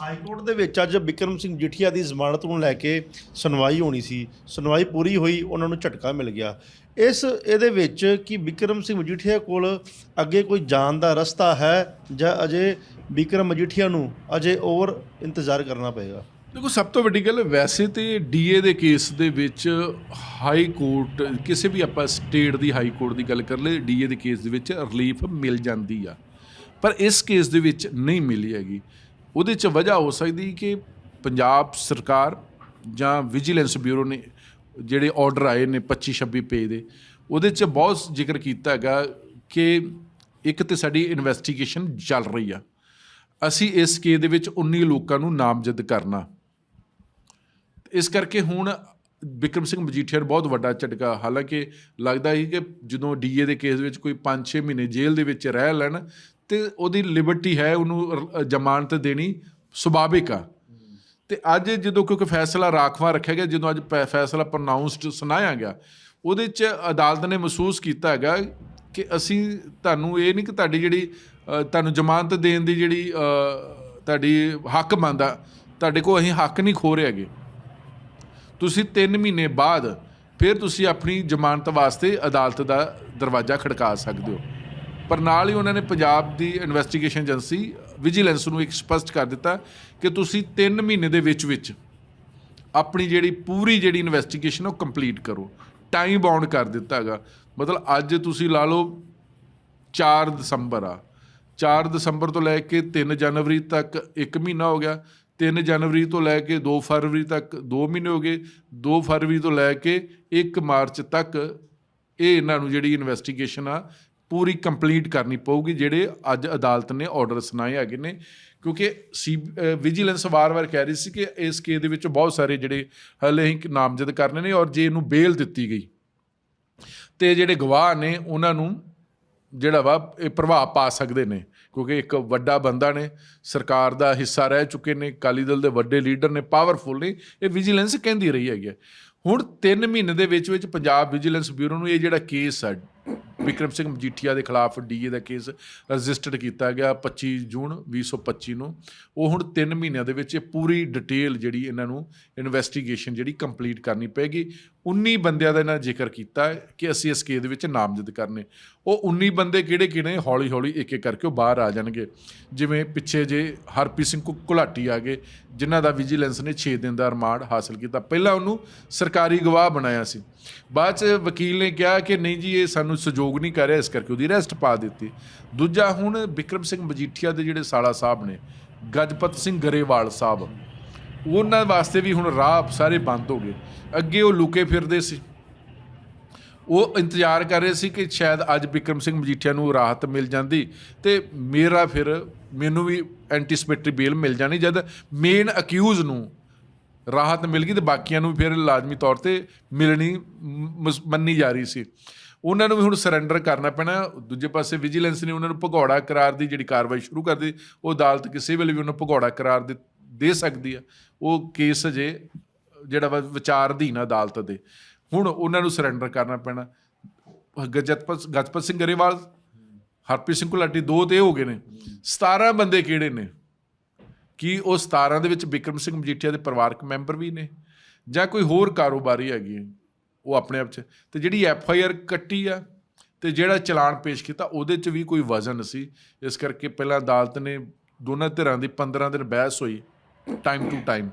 High court ਦੇ ਵਿੱਚ ਅੱਜ ਬਿਕਰਮ ਸਿੰਘ ਜਠੀਆ ਦੀ ਜ਼ਮਾਨਤ ਨੂੰ ਲੈ ਕੇ ਸੁਣਵਾਈ ਹੋਣੀ ਸੀ। ਸੁਣਵਾਈ ਪੂਰੀ ਹੋਈ, ਉਹਨਾਂ ਨੂੰ ਝਟਕਾ ਮਿਲ ਗਿਆ। ਇਸ ਇਹਦੇ ਵਿੱਚ ਕਿ ਬਿਕਰਮ ਸਿੰਘ ਮਜੀਠੀਆ ਕੋਲ ਅੱਗੇ ਕੋਈ ਜਾਣ ਦਾ ਰਸਤਾ ਹੈ ਜਾਂ ਅਜੇ ਬਿਕਰਮ ਮਜੀਠੀਆ ਨੂੰ ਅਜੇ ਹੋਰ ਇੰਤਜ਼ਾਰ ਕਰਨਾ ਪਏਗਾ? ਦੇਖੋ, ਸਭ ਤੋਂ ਵੱਡੀ ਗੱਲ ਵੈਸੇ ਤੇ ਡੀਏ ਦੇ ਕੇਸ ਦੇ ਵਿੱਚ ਹਾਈ ਕੋਰਟ ਕਿਸੇ ਵੀ ਆਪਾਂ ਸਟੇਟ ਦੀ ਹਾਈ ਕੋਰਟ ਦੀ ਗੱਲ ਕਰ ਲਏ ਡੀਏ ਦੇ ਕੇਸ ਦੇ ਵਿੱਚ ਰਿਲੀਫ ਮਿਲ ਜਾਂਦੀ ਆ। ਪਰ ਇਸ ਕੇਸ ਦੇ ਵਿੱਚ ਨਹੀਂ ਮਿਲੀ ਹੈਗੀ। ਉਹਦੇ 'ਚ ਵਜ੍ਹਾ ਹੋ ਸਕਦੀ ਕਿ ਪੰਜਾਬ ਸਰਕਾਰ ਜਾਂ ਵਿਜੀਲੈਂਸ ਬਿਊਰੋ ਨੇ ਜਿਹੜੇ ਆਰਡਰ ਆਏ ਨੇ 25 26 ਪੇਜ ਦੇ, ਉਹਦੇ 'ਚ ਬਹੁਤ ਜ਼ਿਕਰ ਕੀਤਾ ਹੈਗਾ ਕਿ ਇੱਕ ਤੇ ਸਾਡੀ ਇਨਵੈਸਟੀਗੇਸ਼ਨ ਚੱਲ ਰਹੀ ਆ। ਅਸੀਂ ਇਸ ਕੇਸ ਦੇ ਵਿੱਚ 19 ਲੋਕਾਂ ਨੂੰ ਨਾਮਜ਼ਦ ਕਰਨਾ। ਇਸ ਕਰਕੇ ਹੁਣ ਵਿਕਰਮ ਸਿੰਘ ਮਜੀਠੀਆ ਨੂੰ ਬਹੁਤ ਵੱਡਾ ਝਟਕਾ, ਹਾਲਾਂਕਿ ਲੱਗਦਾ ਸੀ ਕਿ ਜਦੋਂ ਡੀਏ ਦੇ ਕੇਸ ਵਿੱਚ ਕੋਈ 5-6 ਮਹੀਨੇ ਜੇਲ੍ਹ ਦੇ ਵਿੱਚ ਰਹਿ ਲੈਣ ਤੇ ਉਹਦੀ ਲਿਬਰਟੀ ਹੈ, ਉਹਨੂੰ ਜ਼ਮਾਨਤ ਦੇਣੀ ਸੁਭਾਵਿਕ ਆ। ਤੇ ਅੱਜ ਜਦੋਂ ਕਿਉਂਕਿ ਫੈਸਲਾ ਰਾਖਵਾ ਰੱਖਿਆ ਗਿਆ, ਜਦੋਂ ਅੱਜ ਪੈ- ਫੈਸਲਾ ਪ੍ਰੋਨਾਉਂਸਡ ਸੁਣਾਇਆ ਗਿਆ, ਉਹਦੇ 'ਚ ਅਦਾਲਤ ਨੇ ਮਹਿਸੂਸ ਕੀਤਾ ਹੈਗਾ ਕਿ ਅਸੀਂ, ਤੁਹਾਨੂੰ ਇਹ ਨਹੀਂ ਕਿ ਤੁਹਾਡੀ ਜਿਹੜੀ ਤੁਹਾਨੂੰ ਜ਼ਮਾਨਤ ਦੇਣ ਦੀ ਜਿਹੜੀ ਤੁਹਾਡੀ ਹੱਕ ਮੰਨਦਾ, ਤੁਹਾਡੇ ਕੋਲ ਅਸੀਂ ਹੱਕ ਨਹੀਂ ਖੋ ਰਹੇ ਹੈਗੇ। ਤੁਸੀਂ 3 ਮਹੀਨੇ ਬਾਅਦ ਫਿਰ ਤੁਸੀਂ ਆਪਣੀ ਜ਼ਮਾਨਤ ਵਾਸਤੇ ਅਦਾਲਤ ਦਾ ਦਰਵਾਜ਼ਾ ਖੜਕਾ ਸਕਦੇ ਹੋ। ਪਰ ਨਾਲ ਹੀ ਉਹਨਾਂ ਨੇ ਪੰਜਾਬ ਦੀ ਇਨਵੈਸਟੀਗੇਸ਼ਨ ਏਜੰਸੀ ਵਿਜੀਲੈਂਸ ਨੂੰ ਇੱਕ ਸਪਸ਼ਟ ਕਰ ਦਿੱਤਾ ਕਿ ਤੁਸੀਂ 3 ਮਹੀਨੇ ਦੇ ਵਿੱਚ ਵਿੱਚ ਆਪਣੀ ਜਿਹੜੀ ਪੂਰੀ ਜਿਹੜੀ ਇਨਵੈਸਟੀਗੇਸ਼ਨ ਉਹ ਕੰਪਲੀਟ ਕਰੋ। ਟਾਈਮ ਬਾਉਂਡ ਕਰ ਦਿੱਤਾ ਹੈਗਾ। ਮਤਲਬ ਅੱਜ ਤੁਸੀਂ ਲਾ ਲਓ 4 ਦਸੰਬਰ ਆ। 4 ਦਸੰਬਰ ਤੋਂ ਲੈ ਕੇ 3 ਜਨਵਰੀ ਤੱਕ 1 ਮਹੀਨਾ ਹੋ ਗਿਆ। 3 ਜਨਵਰੀ ਤੋਂ ਲੈ ਕੇ 2 ਫਰਵਰੀ ਤੱਕ 2 ਮਹੀਨੇ ਹੋ ਗਏ। 2 ਫਰਵਰੀ ਤੋਂ ਲੈ ਕੇ 1 ਮਾਰਚ ਤੱਕ ਇਹ ਇਹਨਾਂ ਨੂੰ ਜਿਹੜੀ ਇਨਵੈਸਟੀਗੇਸ਼ਨ ਆ ਪੂਰੀ ਕੰਪਲੀਟ ਕਰਨੀ ਪਊਗੀ, ਜਿਹੜੇ ਅੱਜ ਅਦਾਲਤ ਨੇ ਆਰਡਰ ਸੁਣਾਏ ਹੈਗੇ ਨੇ, ਕਿਉਂਕਿ ਸੀ ਵਿਜੀਲੈਂਸ ਵਾਰ-ਵਾਰ ਕਹਿ ਰਹੀ ਸੀ ਕਿ ਇਸ ਕੇਸ ਦੇ ਵਿੱਚ ਬਹੁਤ ਸਾਰੇ ਜਿਹੜੇ ਹਲੇ ਹੀ ਨਾਮਜ਼ਦ ਕਰਨੇ ਨੇ ਔਰ ਜੇ ਇਹਨੂੰ ਬੇਲ ਦਿੱਤੀ ਗਈ ਤੇ ਜਿਹੜੇ ਗਵਾਹ ਨੇ, ਉਹਨਾਂ ਨੂੰ ਜਿਹੜਾ ਵਾ, ਇਹ ਪ੍ਰਭਾਵ ਪਾ ਸਕਦੇ ਨੇ, ਕਿਉਂਕਿ ਇੱਕ ਵੱਡਾ ਬੰਦਾ ਨੇ, ਸਰਕਾਰ ਦਾ ਹਿੱਸਾ ਰਹਿ ਚੁੱਕੇ ਨੇ, ਅਕਾਲੀ ਦਲ ਦੇ ਵੱਡੇ ਲੀਡਰ ਨੇ ਪਾਵਰਫੁਲ ਨੇ, ਇਹ ਵਿਜੀਲੈਂਸ ਕਹਿੰਦੀ ਰਹੀ ਹੈਗੀ ਹੈ। ਹੁਣ 3 ਮਹੀਨੇ ਦੇ ਵਿੱਚ ਵਿੱਚ ਪੰਜਾਬ ਵਿਜੀਲੈਂਸ ਬਿਊਰੋ ਨੂੰ ਇਹ ਜਿਹੜਾ ਕੇਸ ਹੈ ਵਿਕਰਮ ਸਿੰਘ ਮਜੀਠੀਆ ਦੇ ਖਿਲਾਫ ਡੀਏ ਦਾ ਕੇਸ ਰਜਿਸਟਰਡ ਕੀਤਾ ਗਿਆ 25 ਜੂਨ 2025 ਨੂੰ। ਉਹ ਹੁਣ 3 ਮਹੀਨਿਆਂ ਦੇ ਵਿੱਚ ਇਹ ਪੂਰੀ ਡਿਟੇਲ ਜਿਹੜੀ ਇਹਨਾਂ ਨੂੰ ਇਨਵੈਸਟੀਗੇਸ਼ਨ ਜਿਹੜੀ ਕੰਪਲੀਟ ਕਰਨੀ ਪੈਗੀ 19 ਬੰਦਿਆਂ ਦਾ ਇਹਨਾਂ ਜ਼ਿਕਰ ਕੀਤਾ ਕਿ ਅਸੀਂ ਇਸ ਕੇਸ ਦੇ ਵਿੱਚ ਨਾਮਜ਼ਦ ਕਰਨੇ। ਉਹ 19 ਬੰਦੇ ਕਿਹੜੇ ਕਿਹੜੇ ਹੌਲੀ ਹੌਲੀ ਇੱਕ ਇੱਕ ਕਰਕੇ ਉਹ ਬਾਹਰ ਆ ਜਾਣਗੇ। ਜਿਵੇਂ ਪਿੱਛੇ ਜੇ ਹਰਪ੍ਰੀਤ ਸਿੰਘ ਕੁ- ਘੁਲਾਟੀ ਆ ਗਏ, ਜਿਨ੍ਹਾਂ ਦਾ ਵਿਜੀਲੈਂਸ ਨੇ 6 ਦਿਨ ਦਾ ਰਿਮਾਂਡ ਹਾਸਲ ਕੀਤਾ। ਪਹਿਲਾਂ ਉਹਨੂੰ ਸਰਕਾਰੀ ਗਵਾਹ ਬਣਾਇਆ ਸੀ। ਬਾਅਦ ਚ ਵਕੀਲ ਨੇ ਕਿਹਾ ਕਿ ਨਹੀਂ ਜੀ, ਇਹ ਸਾਨੂੰ ਸਹਿਯੋਗ ਨਹੀਂ ਕਰ ਰਿਹਾ, ਇਸ ਕਰਕੇ ਉਹਦੀ ਅਰੈਸਟ ਪਾ ਦਿੱਤੀ। ਦੂਜਾ ਹੁਣ ਵਿਕਰਮ ਸਿੰਘ ਮਜੀਠੀਆ ਦੇ ਜਿਹੜੇ ਸਾਲਾ ਸਾਹਿਬ ਨੇ, ਗਜਪਤ ਸਿੰਘ ਗਰੇਵਾਲ ਸਾਹਿਬ, ਉਹਨਾਂ ਵਾਸਤੇ ਵੀ ਹੁਣ ਰਾਹ ਸਾਰੇ ਬੰਦ ਹੋ ਗਏ। ਅੱਗੇ ਉਹ ਲੁਕੇ ਫਿਰਦੇ ਸੀ। ਉਹ ਇੰਤਜ਼ਾਰ ਕਰ ਰਹੇ ਸੀ ਕਿ ਸ਼ਾਇਦ ਅੱਜ ਵਿਕਰਮ ਸਿੰਘ ਮਜੀਠੀਆ ਨੂੰ ਰਾਹਤ ਮਿਲ ਜਾਂਦੀ ਤੇ ਮੇਰਾ ਫਿਰ ਮੈਨੂੰ ਵੀ ਐਂਟੀਸਪੇਟਰੀ ਬੇਲ ਮਿਲ ਜਾਣੀ, ਜਦ ਮੇਨ ਅਕਿਊਜ਼ ਨੂੰ ਰਾਹਤ ਮਿਲ ਗਈ ਤੇ ਬਾਕੀਆਂ ਨੂੰ ਫਿਰ ਲਾਜ਼ਮੀ ਤੌਰ ਤੇ ਮਿਲਣੀ ਮੰਨੀ ਜਾ ਰਹੀ ਸੀ। ਉਹਨਾਂ ਨੂੰ ਵੀ ਹੁਣ ਸਰੈਂਡਰ ਕਰਨਾ ਪੈਣਾ, ਦੂਜੇ ਪਾਸੇ ਵਿਜੀਲੈਂਸ ਨੇ ਉਹਨਾਂ ਨੂੰ ਭਗੌੜਾ ਕਰਾਰ ਦੀ ਜਿਹੜੀ ਕਾਰਵਾਈ ਸ਼ੁਰੂ ਕਰ ਦਿੱਤੀ, ਉਹ ਅਦਾਲਤ ਕਿਸੇ ਵੇਲੇ ਵੀ ਉਹਨਾਂ ਭਗੌੜਾ ਕਰਾਰ ਦੇ ਦੇ ਸਕਦੀ ਆ। ਉਹ ਕੇਸ ਜੇ ਜਿਹੜਾ ਵਾ ਵਿਚਾਰ ਅਧੀਨ ਅਦਾਲਤ ਦੇ। ਹੁਣ ਉਹਨਾਂ ਨੂੰ ਸਰੈਂਡਰ ਕਰਨਾ ਪੈਣਾ। ਗਜਤਪਤ ਗਜਪਤ ਸਿੰਘ ਗਰੇਵਾਲ, ਹਰਪ੍ਰੀਤ ਸਿੰਘ ਘੁਲਾਟੀ ਦੋ ਤੇ ਹੋ ਗਏ ਨੇ। 17 ਬੰਦੇ ਕਿਹੜੇ ਨੇ? ਕੀ ਉਹ 17 ਦੇ ਵਿੱਚ ਵਿਕਰਮ ਸਿੰਘ ਮਜੀਠੀਆ ਦੇ ਪਰਿਵਾਰਕ ਮੈਂਬਰ ਵੀ ਨੇ? ਜਾਂ ਕੋਈ ਹੋਰ ਕਾਰੋਬਾਰੀ ਹੈਗੀ ਹੈ? ਉਹ ਆਪਣੇ ਆਪ 'ਚ। ਤੇ ਜਿਹੜੀ ਐਫ ਆਈ ਆਰ ਕੱਟੀ ਆ ਤੇ ਜਿਹੜਾ ਚਲਾਨ ਪੇਸ਼ ਕੀਤਾ, ਉਹਦੇ 'ਚ ਵੀ ਕੋਈ ਵਜ਼ਨ ਸੀ। ਇਸ ਕਰਕੇ ਪਹਿਲਾਂ ਅਦਾਲਤ ਨੇ ਦੋਨਾਂ ਧਿਰਾਂ ਦੀ 15 ਦਿਨ ਬਹਿਸ ਹੋਈ ਟਾਈਮ ਟੂ ਟਾਈਮ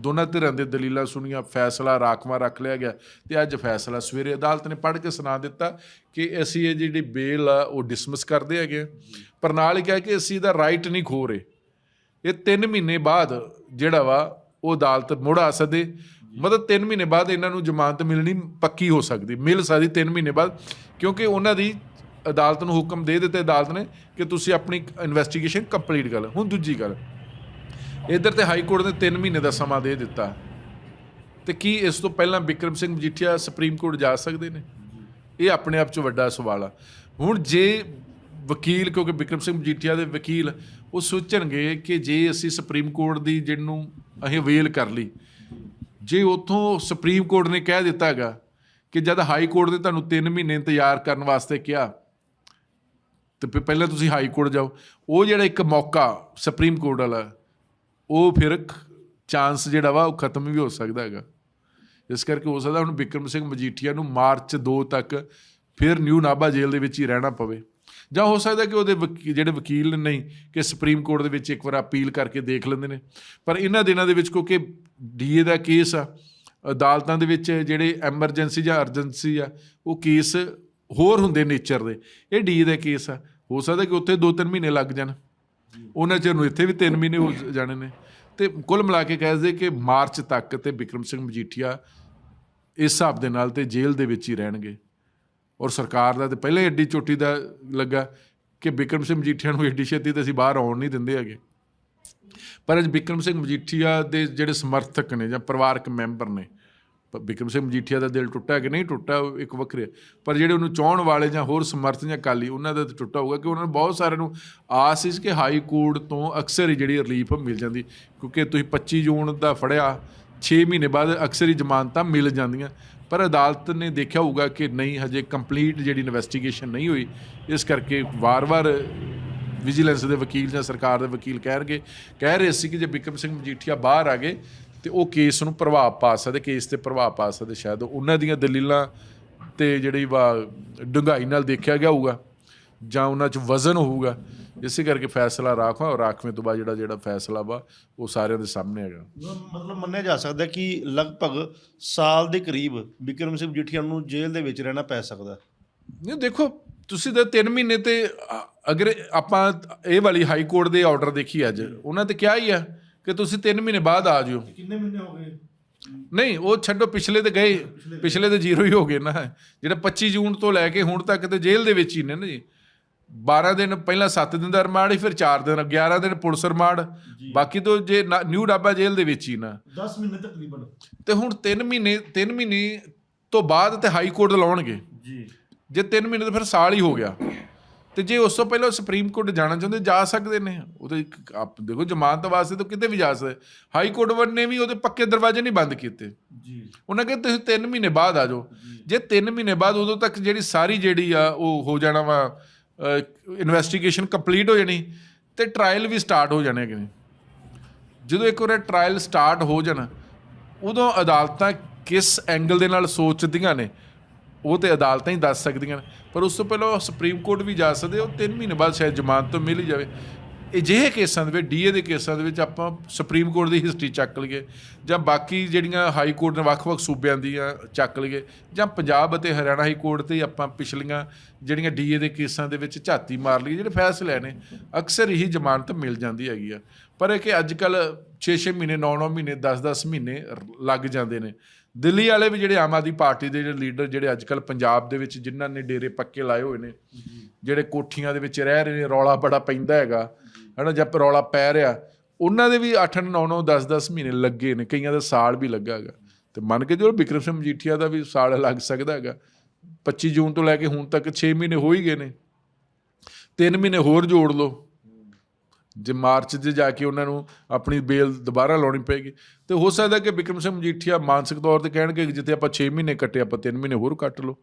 ਦੋਨਾਂ ਧਿਰਾਂ ਦੇ ਦਲੀਲਾਂ ਸੁਣੀਆਂ, ਫੈਸਲਾ ਰਾਖਵਾ ਰੱਖ ਲਿਆ ਗਿਆ ਤੇ ਅੱਜ ਫੈਸਲਾ ਸਵੇਰੇ ਅਦਾਲਤ ਨੇ ਪੜ੍ਹ ਕੇ ਸੁਣਾ ਦਿੱਤਾ ਕਿ ਅਸੀਂ ਇਹ ਜਿਹੜੀ ਬੇਲ ਆ, ਉਹ ਡਿਸਮਿਸ ਕਰਦੇ ਹੈਗੇ ਆ। ਪਰ ਨਾਲ ਹੀ ਕਿਹਾ ਕਿ ਅਸੀਂ ਇਹਦਾ ਰਾਈਟ ਨਹੀਂ ਖੋ ਰਹੇ। ਇਹ 3 ਮਹੀਨੇ ਬਾਅਦ ਜਿਹੜਾ ਵਾ, ਉਹ ਅਦਾਲਤ ਮੁੜ ਆ ਸਕਦੇ ਮਤਲਬ 3 ਮਹੀਨੇ ਬਾਅਦ ਇਹਨਾਂ ਨੂੰ ਜ਼ਮਾਨਤ ਮਿਲਣੀ ਪੱਕੀ ਹੋ ਸਕਦੀ, ਮਿਲ ਸਕਦੀ 3 ਮਹੀਨੇ ਬਾਅਦ, ਕਿਉਂਕਿ ਉਹਨਾਂ ਦੀ ਅਦਾਲਤ ਨੂੰ ਹੁਕਮ ਦੇ ਦਿੱਤੇ, ਅਦਾਲਤ ਨੇ ਕਿ ਤੁਸੀਂ ਆਪਣੀ ਇਨਵੈਸਟੀਗੇਸ਼ਨ ਕੰਪਲੀਟ ਕਰ ਲਓ। ਹੁਣ ਦੂਜੀ ਗੱਲ, ਇਧਰ ਤੇ ਹਾਈ ਕੋਰਟ ਨੇ 3 ਮਹੀਨੇ ਦਾ ਸਮਾਂ ਦੇ ਦਿੱਤਾ। ਤੇ ਕੀ ਇਸ ਤੋਂ ਪਹਿਲਾਂ ਵਿਕਰਮ ਸਿੰਘ ਮਜੀਠੀਆ ਸੁਪਰੀਮ ਕੋਰਟ ਜਾ ਸਕਦੇ ਨੇ? ਇਹ ਆਪਣੇ ਆਪ 'ਚ ਵੱਡਾ ਸਵਾਲ ਆ। ਹੁਣ ਜੇ ਵਕੀਲ, ਕਿਉਂਕਿ ਵਿਕਰਮ ਸਿੰਘ ਮਜੀਠੀਆ ਦੇ ਵਕੀਲ ਉਹ ਸੋਚਣਗੇ ਕਿ ਜੇ ਅਸੀਂ ਸੁਪਰੀਮ ਕੋਰਟ ਦੀ ਜਿਹਨੂੰ ਅਸੀਂ ਅਵੇਲ ਕਰ ਲਈ ਜੇ ਉਥੋਂ ਸੁਪਰੀਮ ਕੋਰਟ ਨੇ ਕਹਿ ਦਿੱਤਾ ਹੈਗਾ ਕਿ ਜਦ ਹਾਈ ਕੋਰਟ ਨੇ ਤੁਹਾਨੂੰ 3 ਮਹੀਨੇ ਇੰਤਜ਼ਾਰ ਕਰਨ ਵਾਸਤੇ ਕਿਹਾ, ਤੇ ਪਹਿਲਾਂ ਤੁਸੀਂ ਹਾਈ ਕੋਰਟ ਜਾਓ, ਉਹ ਜਿਹੜਾ ਇੱਕ ਮੌਕਾ ਸੁਪਰੀਮ ਕੋਰਟ ਵਾਲਾ, ਉਹ ਫਿਰ ਚਾਂਸ ਜਿਹੜਾ ਵਾ ਉਹ ਖਤਮ ਵੀ ਹੋ ਸਕਦਾ ਹੈਗਾ। ਇਸ ਕਰਕੇ ਹੋ ਸਕਦਾ ਹੁਣ ਵਿਕਰਮ ਸਿੰਘ ਮਜੀਠੀਆ ਨੂੰ ਮਾਰਚ 2 ਤੱਕ ਫਿਰ ਨਿਊ ਨਾਭਾ ਜੇਲ੍ਹ ਦੇ ਵਿੱਚ ਹੀ ਰਹਿਣਾ ਪਵੇ। ਜਾਂ ਹੋ ਸਕਦਾ ਕਿ ਉਹਦੇ ਵਕੀ- ਜਿਹੜੇ ਵਕੀਲ ਨੇ, ਨਹੀਂ, ਕਿ ਸੁਪਰੀਮ ਕੋਰਟ ਦੇ ਵਿੱਚ ਇੱਕ ਵਾਰ ਅਪੀਲ ਕਰਕੇ ਦੇਖ ਲੈਂਦੇ ਨੇ। ਪਰ ਇਹਨਾਂ ਦਿਨਾਂ ਦੇ ਵਿੱਚ ਕਿਉਂਕਿ ਡੀਏ ਦਾ ਕੇਸ ਆ, ਅਦਾਲਤਾਂ ਦੇ ਵਿੱਚ ਜਿਹੜੇ ਐਮਰਜੈਂਸੀ ਜਾਂ ਅਰਜੈਂਸੀ ਆ, ਉਹ ਕੇਸ ਹੋਰ ਹੁੰਦੇ ਨੇਚਰ ਦੇ। ਇਹ ਡੀਏ ਦਾ ਕੇਸ ਆ। ਹੋ ਸਕਦਾ ਕਿ ਉੱਥੇ 2-3 ਮਹੀਨੇ ਲੱਗ ਜਾਣ। ਉਹਨਾਂ ਚਿਰ ਨੂੰ ਇੱਥੇ ਵੀ 3 ਮਹੀਨੇ ਹੋ ਜਾਣੇ ਨੇ। ਤੇ ਕੁੱਲ ਮਿਲਾ ਕੇ ਕਹਿ ਕਿ ਮਾਰਚ ਤੱਕ ਤੇ ਵਿਕਰਮ ਸਿੰਘ ਮਜੀਠੀਆ ਇਸ ਹਿਸਾਬ ਦੇ ਨਾਲ ਤੇ ਜੇਲ੍ਹ ਦੇ ਵਿੱਚ ਹੀ ਰਹਿਣਗੇ। ਔਰ ਸਰਕਾਰ ਦਾ ਤੇ ਪਹਿਲਾਂ ਹੀ ਐਡੀ ਚੋਟੀ ਦਾ ਲੱਗਾ ਕਿ ਵਿਕਰਮ ਸਿੰਘ ਮਜੀਠੀਆ ਨੂੰ ਐਡੀ ਛੇਤੀ ਤੇ ਅਸੀਂ ਬਾਹਰ ਆਉਣ ਨਹੀਂ ਦਿੰਦੇ ਹੈਗੇ। ਪਰ ਅੱਜ ਵਿਕਰਮ ਸਿੰਘ ਮਜੀਠੀਆ ਦੇ ਜਿਹੜੇ ਸਮਰਥਕ ਨੇ ਜਾਂ ਪਰਿਵਾਰਕ ਮੈਂਬਰ ਨੇ, ਪ- ਵਿਕਰਮ ਸਿੰਘ ਮਜੀਠੀਆ ਦਾ ਦਿਲ ਟੁੱਟਾ ਕਿ ਨਹੀਂ ਟੁੱਟਾ ਇੱਕ ਵੱਖਰੇ ਪਰ ਜਿਹੜੇ ਉਹਨੂੰ ਚਾਹਣ ਵਾਲੇ ਜਾਂ ਹੋਰ ਸਮਰਥਕ ਜਾਂ ਕਾਲੀ ਉਹਨਾਂ ਦਾ ਤਾਂ ਟੁੱਟਾ ਹੋਊਗਾ ਕਿ ਉਹਨਾਂ ਨੂੰ ਬਹੁਤ ਸਾਰਿਆਂ ਨੂੰ ਆਸ ਸੀ ਕਿ ਹਾਈ ਕੋਰਟ ਤੋਂ ਅਕਸਰ ਹੀ ਜਿਹੜੀ ਰਿਲੀਫ ਮਿਲ ਜਾਂਦੀ। ਕਿਉਂਕਿ ਤੁਸੀਂ 25 ਜੂਨ ਦਾ ਫੜਿਆ 6 ਮਹੀਨੇ ਬਾਅਦ ਅਕਸਰ ਹੀ ਜ਼ਮਾਨਤਾਂ ਮਿਲ ਜਾਂਦੀਆਂ। ਪਰ ਅਦਾਲਤ ਨੇ ਦੇਖਿਆ ਹੋਊਗਾ ਕਿ ਨਹੀਂ, ਹਜੇ ਕੰਪਲੀਟ ਜਿਹੜੀ ਇਨਵੈਸਟੀਗੇਸ਼ਨ ਨਹੀਂ ਹੋਈ, ਇਸ ਕਰਕੇ ਵਾਰ-ਵਾਰ ਵਿਜੀਲੈਂਸ ਦੇ ਵਕੀਲ ਜਾਂ ਸਰਕਾਰ ਦੇ ਵਕੀਲ ਕਹਿਣਗੇ, ਕਹਿ ਰਹੇ ਸੀ ਕਿ ਜੇ ਬਿਕਰਮ ਸਿੰਘ ਮਜੀਠੀਆ ਬਾਹਰ ਆ ਗਏ, ਤੇ ਉਹ ਕੇਸ ਨੂੰ ਪ੍ਰਭਾਵ ਪਾ ਸਕਦੇ ਕੇਸ ਤੇ ਪ੍ਰਭਾਵ ਪਾ ਸਕਦੇ ਸ਼ਾਇਦ। ਉਹਨਾਂ ਦੀਆਂ ਦਲੀਲਾਂ ਤੇ ਜਿਹੜੀ ਵਾ ਡੂੰਘਾਈ ਨਾਲ ਦੇਖਿਆ ਗਿਆ ਹੋਊਗਾ ਜਾਂ ਉਹਨਾਂ 'ਚ ਵਜ਼ਨ ਹੋਊਗਾ। ਇਸੇ ਕਰਕੇ ਫੈਸਲਾ ਰਾਖਵਾ ਔਰ ਰਾਖਵੇਂ ਤੋਂ ਬਾਅਦ ਜਿਹੜਾ ਜਿਹੜਾ ਫੈਸਲਾ ਵਾ ਉਹ ਸਾਰਿਆਂ ਦੇ ਸਾਹਮਣੇ ਹੈਗਾ। ਮਤਲਬ ਮੰਨਿਆ ਜਾ ਸਕਦਾ ਕਿ ਲਗਭਗ ਸਾਲ ਦੇ ਕਰੀਬ ਵਿਕਰਮ ਸਿੰਘ ਮਜੀਠੀਆ ਨੂੰ ਜੇਲ੍ਹ ਦੇ ਵਿੱਚ ਰਹਿਣਾ ਪੈ ਸਕਦਾ ਨਹੀਂ ਦੇਖੋ ਤੁਸੀਂ ਤਾਂ 3 ਮਹੀਨੇ ਤੇ ਅਗਰ ਆਪਾਂ ਇਹ ਵਾਲੀ ਹਾਈ ਕੋਰਟ ਦੇ ਆਰਡਰ ਦੇਖੀ ਅੱਜ ਉਹਨਾਂ ਤੇ ਕਿਹਾ ਹੀ ਆ ਕਿ ਤੁਸੀਂ 3 ਮਹੀਨੇ ਬਾਅਦ ਆ ਜਿਓ। ਕਿੰਨੇ ਮਹੀਨੇ ਹੋ ਗਏ? ਨਹੀਂ ਉਹ ਛੱਡੋ ਪਿਛਲੇ ਤੇ ਗਏ ਪਿਛਲੇ ਤੇ ਜ਼ੀਰੋ ਹੀ ਹੋ ਗਏ ਨਾ। ਜਿਹੜਾ 25 ਜੂਨ ਤੋਂ ਲੈ ਕੇ ਹੁਣ ਤੱਕ ਤੇ ਜੇਲ੍ਹ ਦੇ ਵਿੱਚ ਹੀ ਨੇ ਨਾ ਜੀ। 12 ਦਿਨ ਪਹਿਲਾਂ 7 ਦਿਨ ਦਾ ਰਿਮਾਂਡ ਹੀ ਫਿਰ 4 ਦਿਨ 11 ਦਿਨ ਪੁਲਿਸ ਰਿਮਾਂਡ। ਬਾਕੀ ਤੋਂ ਜੇ ਨਿਊ ਡਾਬਾ ਜੇਲ੍ਹ ਦੇ ਵਿੱਚ ਹੀ ਨਾ। 10 ਮਹੀਨੇ ਤਕਰੀਬਨ। ਤੇ ਹੁਣ 3 ਮਹੀਨੇ 3 ਮਹੀਨੇ ਤੋਂ ਬਾਅਦ ਤੇ ਹਾਈ ਕੋਰਟ ਲਾਉਣਗੇ। ਜੀ। ਜੇ 3 ਮਹੀਨੇ ਤਾਂ ਫਿਰ ਸਾਲ ਹੀ ਹੋ ਗਿਆ। ਤੇ ਜੇ ਉਸ ਤੋਂ ਪਹਿਲਾਂ ਸੁਪਰੀਮ ਕੋਰਟ ਜਾਣਾ ਚਾਹੁੰਦੇ ਜਾ ਸਕਦੇ ਨੇ। ਉਹ ਤਾਂ ਆਪ ਦੇਖੋ ਜ਼ਮਾਨਤ ਵਾਸਤੇ ਤਾਂ ਕਿਤੇ ਵੀ ਜਾ ਸਕਦੇ। ਹਾਈ ਕੋਰਟ ਵੱਲ ਵੀ ਉਹਦੇ ਪੱਕੇ ਦਰਵਾਜ਼ੇ ਨਹੀਂ ਬੰਦ ਕੀਤੇ। ਜੀ। ਉਹਨਾਂ ਕਹਿੰਦੇ ਤੁਸੀਂ 3 ਮਹੀਨੇ ਬਾਅਦ ਆ ਜਾਓ। ਜੇ। 3 ਮਹੀਨੇ ਬਾਅਦ ਉਦੋਂ ਤੱਕ ਜਿਹੜੀ ਸਾਰੀ ਜਿਹੜੀ ਆ ਉਹ ਹੋ ਜਾਣਾ ਵਾ ਇਨਵੈਸਟੀਗੇਸ਼ਨ ਕੰਪਲੀਟ ਹੋ ਜਾਣੀ ਤੇ ਟ੍ਰਾਇਲ ਵੀ ਸਟਾਰਟ ਹੋ ਜਾਣੇ ਕਿ ਨਹੀਂ ਜਦੋਂ ਇੱਕ ਵਾਰ ਟ੍ਰਾਇਲ ਸਟਾਰਟ ਹੋ ਜਾਣਾ, ਉਦੋਂ ਅਦਾਲਤਾਂ ਕਿਸ ਐਂਗਲ ਦੇ ਨਾਲ ਸੋਚਦੀਆਂ ਨੇ, ਉਹ ਤੇ ਅਦਾਲਤਾਂ ਹੀ ਦੱਸ ਸਕਦੀਆਂ ਨੇ। ਪਰ ਉਸ ਤੋਂ ਪਹਿਲਾਂ ਉਹ ਸੁਪਰੀਮ ਕੋਰਟ ਵੀ ਜਾ ਸਕਦੇ, ਉਹ 3 ਮਹੀਨੇ ਬਾਅਦ ਸ਼ਾਇਦ ਜ਼ਮਾਨਤ ਤੋਂ ਮਿਲ ਹੀ ਜਾਵੇ। ਅਜਿਹੇ ਕੇਸਾਂ ਦੇ ਵਿੱਚ ਡੀਏ ਦੇ ਕੇਸਾਂ ਦੇ ਵਿੱਚ ਆਪਾਂ ਸੁਪਰੀਮ ਕੋਰਟ ਦੀ ਹਿਸਟਰੀ ਚੱਕ ਲਈਏ ਜਾਂ ਬਾਕੀ ਜਿਹੜੀਆਂ ਹਾਈ ਕੋਰਟ ਨੇ ਵੱਖ-ਵੱਖ ਸੂਬਿਆਂ ਦੀਆਂ ਚੱਕ ਲਈਏ ਜਾਂ ਪੰਜਾਬ ਅਤੇ ਹਰਿਆਣਾ ਹਾਈ ਕੋਰਟ ਤੇ ਆਪਾਂ ਪਿਛਲੀਆਂ ਜਿਹੜੀਆਂ ਡੀਏ ਦੇ ਕੇਸਾਂ ਦੇ ਵਿੱਚ ਝਾਤੀ ਮਾਰ ਲਈਏ, ਜਿਹੜੇ ਫੈਸਲੇ ਨੇ, ਅਕਸਰ ਹੀ ਜ਼ਮਾਨਤ ਮਿਲ ਜਾਂਦੀ ਹੈਗੀ ਆ। ਪਰ ਇਹ ਕਿ ਅੱਜ ਕੱਲ 6-6 ਮਹੀਨੇ 9-9 ਮਹੀਨੇ 10-10 ਮਹੀਨੇ ਲੱਗ ਜਾਂਦੇ ਨੇ। ਦਿੱਲੀ ਵਾਲੇ ਵੀ ਜਿਹੜੇ ਆਮ ਆਦਮੀ ਪਾਰਟੀ ਦੇ ਜਿਹੜੇ ਲੀਡਰ ਜਿਹੜੇ ਅੱਜ ਕੱਲ ਪੰਜਾਬ ਦੇ ਵਿੱਚ ਜਿਨ੍ਹਾਂ ਨੇ ਡੇਰੇ ਪੱਕੇ ਲਾਏ ਹੋਏ ਨੇ, ਜਿਹੜੇ ਕੋਠੀਆਂ ਦੇ ਵਿੱਚ ਰਹਿ ਰਹੇ ਨੇ, ਰੌਲਾ ਬੜਾ ਪੈਂਦਾ ਹੈਗਾ। ਹਨਾ, ਜਦ ਰੌਲਾ ਪੈ ਰਿਹਾ, ਉਹਨਾਂ ਦੇ ਵੀ 8 9 9 10 10 ਮਹੀਨੇ ਲੱਗੇ ਨੇ, ਕਈਆਂ ਦਾ ਸਾਲ ਵੀ ਲੱਗਾ ਹੈਗਾ। ਤੇ ਮੰਨ ਕੇ ਜੋ ਬਿਕਰਮ ਸਿੰਘ ਮਜੀਠੀਆ ਦਾ ਵੀ ਸਾਲ ਲੱਗ ਸਕਦਾ ਹੈਗਾ। 25 ਜੂਨ ਤੋਂ ਲੈ ਕੇ ਹੁਣ ਤੱਕ 6 ਮਹੀਨੇ ਹੋ ਹੀ ਗਏ ਨੇ। 3 ਮਹੀਨੇ ਹੋਰ ਜੋੜ ਲਓ। ਜੇ ਮਾਰਚ 'ਚ ਜਾ ਕੇ ਉਹਨਾਂ ਨੂੰ ਆਪਣੀ ਬੇਲ ਦੁਬਾਰਾ ਲਾਉਣੀ ਪਏਗੀ। ਤੇ ਹੋ ਸਕਦਾ ਕਿ ਬਿਕਰਮ ਸਿੰਘ ਮਜੀਠੀਆ ਮਾਨਸਿਕ ਤੌਰ ਤੇ ਕਹਿਣਗੇ ਕਿ ਜਿੱਥੇ ਆਪਾਂ 6 ਮਹੀਨੇ ਕੱਟੇ, ਆਪਾਂ 3 ਮਹੀਨੇ ਹੋਰ ਕੱਟ ਲਓ।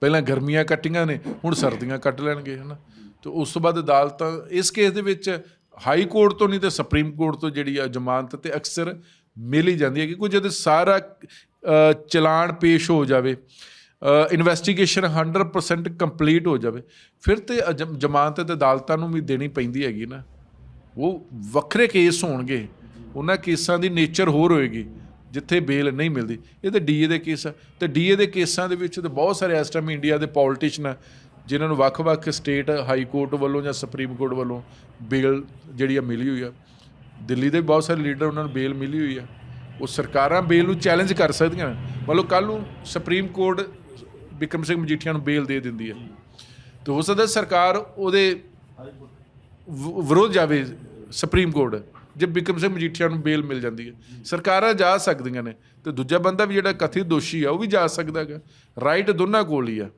ਪਹਿਲਾਂ ਗਰਮੀਆਂ ਕੱਟੀਆਂ ਨੇ, ਹੁਣ ਸਰਦੀਆਂ ਕੱਟ ਲੈਣਗੇ, ਹਨਾ। ਤੇ ਉਸ ਤੋਂ ਬਾਅਦ ਅਦਾਲਤਾਂ, ਇਸ ਕੇਸ ਦੇ ਵਿੱਚ ਹਾਈ ਕੋਰਟ ਤੋਂ ਨਹੀਂ ਤੇ ਸੁਪਰੀਮ ਕੋਰਟ ਤੋਂ ਜਿਹੜੀ ਆ ਜ਼ਮਾਨਤ ਤੇ ਅਕਸਰ ਮਿਲ ਹੀ ਜਾਂਦੀ ਹੈ ਕਿ ਕੋਈ ਜਦ ਸਾਰਾ ਚਲਾਨ ਪੇਸ਼ ਹੋ ਜਾਵੇ ਇਨਵੈਸਟੀਗੇਸ਼ਨ 100% ਕੰਪਲੀਟ ਹੋ ਜਾਵੇ, ਫਿਰ ਤੇ ਅਜ- ਜ਼ਮਾਨਤ ਤੇ ਅਦਾਲਤਾਂ ਨੂੰ ਵੀ ਦੇਣੀ ਪੈਂਦੀ ਹੈਗੀ ਨਾ। ਉਹ ਵੱਖਰੇ ਕੇਸ ਹੋਣਗੇ, ਉਹਨਾਂ ਕੇਸਾਂ ਦੀ ਨੇਚਰ ਹੋਰ ਹੋਏਗੀ, ਜਿੱਥੇ ਬੇਲ ਨਹੀਂ ਮਿਲਦੀ। ਇਹ ਤਾਂ ਡੀਏ ਦੇ ਕੇਸ ਆ। ਤੇ ਡੀਏ ਦੇ ਕੇਸਾਂ ਦੇ ਵਿੱਚ ਤਾਂ ਬਹੁਤ ਸਾਰੇ ਇਸ ਟਾਈਮ ਇੰਡੀਆ ਦੇ ਪੋਲੀਟੀਸ਼ੀਅਨ ਆ ਜਿਨ੍ਹਾਂ ਨੂੰ ਵੱਖ-ਵੱਖ ਸਟੇਟ ਹਾਈ ਕੋਰਟ ਵੱਲੋਂ ਜਾਂ ਸੁਪਰੀਮ ਕੋਰਟ ਵੱਲੋਂ ਬੇਲ ਜਿਹੜੀ ਆ ਮਿਲੀ ਹੋਈ ਆ। ਦਿੱਲੀ ਦੇ ਵੀ ਬਹੁਤ ਸਾਰੇ ਲੀਡਰ ਉਹਨਾਂ ਨੂੰ ਬੇਲ ਮਿਲੀ ਹੋਈ ਆ। ਉਹ ਸਰਕਾਰਾਂ ਬੇਲ ਨੂੰ ਚੈਲੰਜ ਕਰ ਸਕਦੀਆਂ ਮੰਨ ਲਓ ਕੱਲ ਨੂੰ ਸੁਪਰੀਮ ਕੋਰਟ ਬਿਕਰਮ ਸਿੰਘ ਮਜੀਠੀਆ ਨੂੰ ਬੇਲ ਦੇ ਦਿੰਦੀ ਹੈ ਤੇ ਹੋ ਸਕਦਾ ਸਰਕਾਰ ਉਹਦੇ ਵ- ਵਿਰੋਧ ਜਾਵੇ ਸੁਪਰੀਮ ਕੋਰਟ, ਜੇ ਬਿਕਰਮ ਸਿੰਘ ਮਜੀਠੀਆ ਨੂੰ ਬੇਲ ਮਿਲ ਜਾਂਦੀ ਹੈ ਸਰਕਾਰਾਂ ਜਾ ਸਕਦੀਆਂ ਨੇ। ਤੇ ਦੂਜਾ ਬੰਦਾ ਵੀ ਜਿਹੜਾ ਕਥਿਤ ਦੋਸ਼ੀ ਆ, ਉਹ ਵੀ ਜਾ ਸਕਦਾ ਹੈਗਾ। ਰਾਈਟ ਦੋਨਾਂ ਕੋਲ ਹੀ ਆ।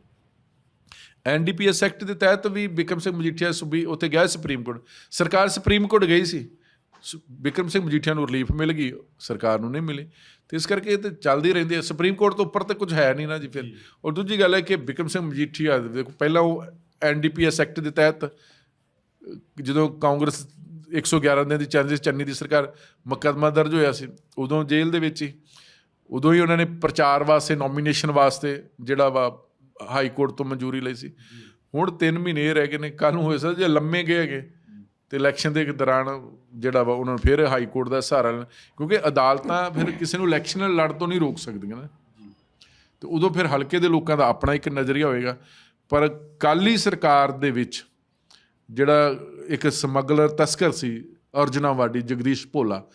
ਐਨਡੀਪੀਐਸ ਐਕਟ ਦੇ ਤਹਿਤ ਵੀ ਬਿਕਰਮ ਸਿੰਘ ਮਜੀਠੀਆ ਸੁਬੀ ਉੱਥੇ ਗਿਆ ਸੁਪਰੀਮ ਕੋਰਟ ਸਰਕਾਰ ਸੁਪਰੀਮ ਕੋਰਟ ਗਈ ਸੀ। ਬਿਕਰਮ ਸਿੰਘ ਮਜੀਠੀਆ ਨੂੰ ਰਿਲੀਫ ਮਿਲ ਗਈ ਸਰਕਾਰ ਨੂੰ ਨਹੀਂ ਮਿਲੀ। ਤੇ ਇਸ ਕਰਕੇ ਇਹ ਤੇ ਚੱਲਦੀ ਰਹਿੰਦੀ ਹੈ। ਸੁਪਰੀਮ ਕੋਰਟ ਤੋਂ ਉੱਪਰ ਤੇ ਕੁਝ ਹੈ ਨਹੀਂ ਨਾ ਜੀ ਫਿਰ। ਔਰ ਦੂਜੀ ਗੱਲ ਹੈ ਕਿ ਬਿਕਰਮ ਸਿੰਘ ਮਜੀਠੀਆ ਦੇਖੋ ਪਹਿਲਾਂ ਉਹ ਐਨਡੀਪੀਐਸ ਐਕਟ ਦੇ ਤਹਿਤ ਜਦੋਂ ਕਾਂਗਰਸ 111 ਦਿਨ ਦੀ ਚਾਂਜਿਸ ਚੰਨੀ ਦੀ ਸਰਕਾਰ ਮੁਕੱਦਮਾ ਦਰਜ ਹੋਇਆ ਸੀ ਉਦੋਂ ਜੇਲ੍ਹ ਦੇ ਵਿੱਚ ਹੀ। ਉਦੋਂ ਹੀ ਉਹਨਾਂ ਨੇ ਪ੍ਰਚਾਰ ਵਾਸਤੇ ਨੋਮੀਨੇਸ਼ਨ ਵਾਸਤੇ ਜਿਹੜਾ ਵਾ ਹਾਈ ਕੋਰਟ ਤੋਂ ਮਨਜ਼ੂਰੀ ਲਈ ਸੀ। ਹੁਣ 3 ਮਹੀਨੇ ਰਹਿ ਗਏ ਨੇ। ਕੱਲ ਨੂੰ ਹੋਏ ਸਕਦਾ ਜੇ ਲੰਮੇ ਗਏ ਹੈਗੇ ਤੇ ਇਲੈਕਸ਼ਨ ਦੇ ਦੌਰਾਨ ਜਿਹੜਾ ਵਾ ਉਹਨਾਂ ਨੂੰ ਫਿਰ ਹਾਈ ਕੋਰਟ ਦਾ ਸਹਾਰਾ ਲੈਣਾ। ਕਿਉਂਕਿ ਅਦਾਲਤਾਂ ਫਿਰ ਕਿਸੇ ਨੂੰ ਇਲੈਕਸ਼ਨ ਲੜ ਤੋਂ ਨਹੀਂ ਰੋਕ ਸਕਦੀਆਂ ਨਾ। ਤੇ ਉਦੋਂ ਫਿਰ ਹਲਕੇ ਦੇ ਲੋਕਾਂ ਦਾ ਆਪਣਾ ਇੱਕ ਨਜ਼ਰੀਆ ਹੋਏਗਾ। ਪਰ ਕਾਲੀ ਸਰਕਾਰ ਦੇ ਵਿੱਚ ਜਿਹੜਾ ਇੱਕ ਸਮਗਲਰ ਤਸਕਰ ਸੀ ਅਰਜਨਾ ਵਾਡੀ, ਜਗਦੀਸ਼ ਭੋਲਾ,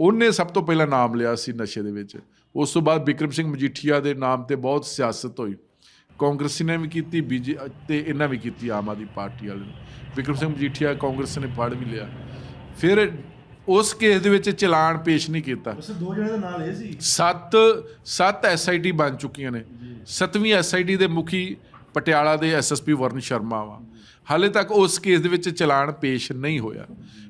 ਉਹਨੇ ਸਭ ਤੋਂ ਪਹਿਲਾਂ ਨਾਮ ਲਿਆ ਸੀ ਨਸ਼ੇ ਦੇ ਵਿੱਚ। ਉਸ ਤੋਂ ਬਾਅਦ ਵਿਕਰਮ ਸਿੰਘ ਮਜੀਠੀਆ ਦੇ ਨਾਮ ਤੇ ਬਹੁਤ ਸਿਆਸਤ ਹੋਈ। ਕਾਂਗਰਸੀ ਨੇ ਵੀ ਕੀਤੀ ਬੀਜੇ ਤੇ ਇਹਨਾਂ ਵੀ ਕੀਤੀ ਆਮ ਆਦਮੀ ਪਾਰਟੀ ਵਾਲੇ ਨੇ। ਵਿਕਰਮ ਸਿੰਘ ਮਜੀਠੀਆ ਕਾਂਗਰਸ ਨੇ ਫੜ ਵੀ ਲਿਆ। ਫਿਰ ਉਸ ਕੇਸ ਦੇ ਵਿੱਚ ਚਲਾਨ ਪੇਸ਼ ਨਹੀਂ ਕੀਤਾ। ਉਸ ਦੋ ਜਣੇ ਦਾ ਨਾਂ ਲਏ ਸੀ। ਸੱਤ ਸੱਤ ਐਸਆਈਟੀ ਬਣ ਚੁੱਕੀਆਂ ਨੇ। ਸੱਤਵੀਂ ਐਸਆਈਟੀ ਦੇ ਮੁਖੀ ਪਟਿਆਲਾ ਦੇ ਐਸਐਸਪੀ ਵਰਨ ਸ਼ਰਮਾ ਵਾ। ਹਾਲੇ ਤੱਕ ਉਸ ਕੇਸ ਦੇ ਵਿੱਚ ਚਲਾਨ ਪੇਸ਼ ਨਹੀਂ ਹੋਇਆ।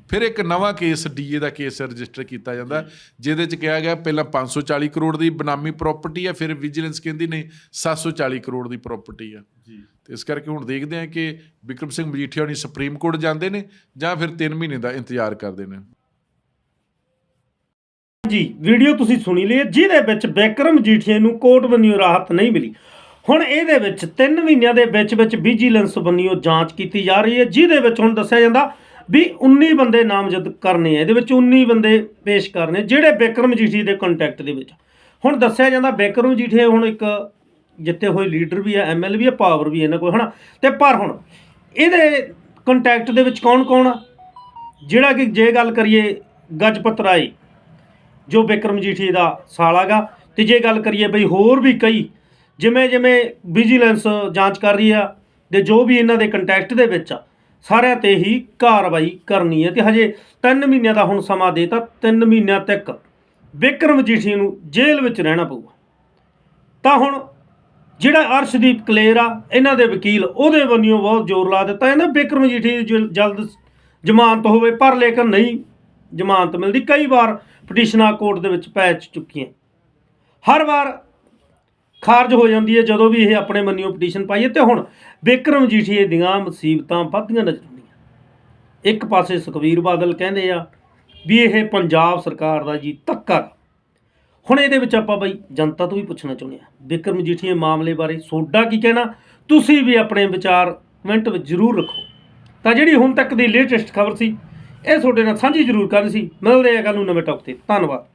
ਫਿਰ ਇੱਕ ਨਵਾਂ ਕੇਸ ਡੀਏ ਦਾ ਕੇਸ ਰਜਿਸਟਰ ਕੀਤਾ ਜਾਂਦਾ ਜਿਹਦੇ ਚ ਕਿਹਾ ਗਿਆ ਪਹਿਲਾਂ 540 ਕਰੋੜ ਦੀ ਬਨਾਮੀ ਪ੍ਰਾਪਰਟੀ ਹੈ ਫਿਰ ਵਿਜੀਲੈਂਸ ਕਹਿੰਦੀ ਨਹੀਂ 740 ਕਰੋੜ ਦੀ ਪ੍ਰਾਪਰਟੀ ਆ। ਜੀ। ਤੇ ਇਸ ਕਰਕੇ ਹੁਣ ਦੇਖਦੇ ਹਾਂ ਕਿ ਵਿਕਰਮ ਸਿੰਘ ਮਜੀਠੀਆ ਹੁਣੀ ਸੁਪਰੀਮ ਕੋਰਟ ਜਾਂਦੇ ਨੇ ਜਾਂ ਫਿਰ 3 ਮਹੀਨੇ ਦਾ ਇੰਤਜ਼ਾਰ ਕਰਦੇ ਨੇ। ਜੀ ਵੀਡੀਓ ਤੁਸੀਂ ਸੁਣੀ ਲਈ ਜਿਹਦੇ ਵਿੱਚ ਬਿਕਰਮ ਜੀਠੀਏ ਨੂੰ ਕੋਰਟ ਵੱਲੋਂ ਰਾਹਤ ਨਹੀਂ ਮਿਲੀ। ਹੁਣ ਇਹਦੇ ਵਿੱਚ 3 ਮਹੀਨਿਆਂ ਦੇ ਵਿੱਚ ਵਿੱਚ ਵਿਜੀਲੈਂਸ ਵੱਲੋਂ ਜਾਂਚ ਕੀਤੀ ਜਾ ਰਹੀ ਹੈ, ਜਿਹਦੇ ਵਿੱਚ ਹੁਣ ਦੱਸਿਆ ਜਾਂਦਾ ਵੀ 19 ਬੰਦੇ ਨਾਮਜ਼ਦ ਕਰਨੇ ਆ। ਇਹਦੇ ਵਿੱਚ 19 ਬੰਦੇ ਪੇਸ਼ ਕਰਨੇ ਜਿਹੜੇ ਬਿਕਰਮ ਜੀਠੀ ਦੇ ਕੰਟੈਕਟ ਦੇ ਵਿੱਚ ਹੁਣ ਦੱਸਿਆ ਜਾਂਦਾ ਬਿਕਰਮ ਜੀਠੀ ਹੁਣ ਇੱਕ ਜਿੱਤੇ ਹੋਏ ਲੀਡਰ ਵੀ ਹੈ ਐਮਐਲ ਵੀ ਹੈ ਪਾਵਰ ਵੀ ਇਹਨਾਂ ਕੋਲ, ਹਨਾ? ਤੇ ਪਰ ਹੁਣ ਇਹਦੇ ਕੰਟੈਕਟ ਦੇ ਵਿੱਚ ਕੌਣ ਕੌਣ ਆ? ਜਿਹੜਾ ਕਿ ਜੇ ਗੱਲ ਕਰੀਏ ਗਜਪਤ ਰਾਏ, ਜੋ ਬਿਕਰਮ ਜੀਠੀ ਦਾ ਸਾਲਾਗਾ ਤੇ ਜੇ ਗੱਲ ਕਰੀਏ ਬਈ ਹੋਰ ਵੀ ਕਈ ਜਿਵੇਂ ਜਿਵੇਂ ਵਿਜੀਲੈਂਸ ਜਾਂਚ ਕਰ ਰਹੀ ਆ ਤੇ ਜੋ ਵੀ ਇਹਨਾਂ ਦੇ ਕੰਟੈਕਟ ਦੇ ਵਿੱਚ ਆ, ਸਾਰਿਆਂ ਤੇ ਹੀ ਕਾਰਵਾਈ ਕਰਨੀ ਹੈ ਤੇ ਹਜੇ 3 ਮਹੀਨਿਆਂ ਦਾ ਹੁਣ ਸਮਾਂ ਦੇਤਾ 3 ਮਹੀਨਿਆਂ ਤੱਕ ਬਿਕਰਮ ਜੀਠੀ ਨੂੰ ਜੇਲ੍ਹ ਵਿੱਚ ਰਹਿਣਾ ਪਊਗਾ। ਤਾਂ ਹੁਣ ਜਿਹੜਾ ਅਰਸ਼ਦੀਪ ਕਲੇਰ ਆ, ਇਹਨਾਂ ਦੇ ਵਕੀਲ, ਉਹਦੇ ਵੱਲੋਂ ਬਹੁਤ ਜ਼ੋਰ ਲਾ ਦਿੱਤਾ ਇਹਨਾਂ ਬਿਕਰਮ ਜੀਠੀ ਜਲਦ ਜ਼ਮਾਨਤ ਹੋਵੇ, ਪਰ ਲੇਕਿਨ ਨਹੀਂ ਜ਼ਮਾਨਤ ਮਿਲਦੀ। ਕਈ ਵਾਰ ਪਟੀਸ਼ਨਾਂ ਕੋਰਟ ਦੇ ਵਿੱਚ ਪੈ ਚੁੱਕੀਆਂ। ਹਰ ਵਾਰ ਖਾਰਜ ਹੋ ਜਾਂਦੀ ਹੈ ਜਦੋਂ ਵੀ ਇਹ ਆਪਣੇ ਮੰਨਿਓ ਪਟੀਸ਼ਨ ਪਾਈਏ ਤੇ ਹੁਣ ਬਿਕਰਮ ਜੀਠੀਏ ਦੀਆਂ ਮੁਸੀਬਤਾਂ ਵੱਧਦੀਆਂ ਨਜ਼ਰ ਆਉਂਦੀਆਂ। ਇੱਕ ਪਾਸੇ ਸੁਖਵੀਰ ਬਾਦਲ ਕਹਿੰਦੇ ਆ ਵੀ ਇਹ ਪੰਜਾਬ ਸਰਕਾਰ ਦਾ ਜੀ ਧੱਕਾ। ਗਾ। ਹੁਣ ਇਹਦੇ ਵਿੱਚ ਆਪਾਂ ਬਈ ਜਨਤਾ ਤੋਂ ਵੀ ਪੁੱਛਣਾ ਚਾਹੁੰਦੇ ਆ ਬਿਕਰਮ ਜੀਠੀਏ ਮਾਮਲੇ ਬਾਰੇ ਸੋਡਾ ਕੀ ਕਹਿਣਾ? ਤੁਸੀਂ ਵੀ ਆਪਣੇ ਵਿਚਾਰ ਕਮੈਂਟ ਵਿੱਚ ਜ਼ਰੂਰ ਰੱਖੋ। ਤਾਂ ਜਿਹੜੀ ਹੁਣ ਤੱਕ ਦੀ ਲੇਟੈਸਟ ਖਬਰ ਸੀ, ਇਹ ਤੁਹਾਡੇ ਨਾਲ ਸਾਂਝੀ ਜ਼ਰੂਰ ਕਰਨੀ ਸੀ। ਮਿਲਦੇ ਆ ਕੱਲ ਨੂੰ ਨਵੇਂ ਟੌਪ ਤੇ। ਧੰਨਵਾਦ।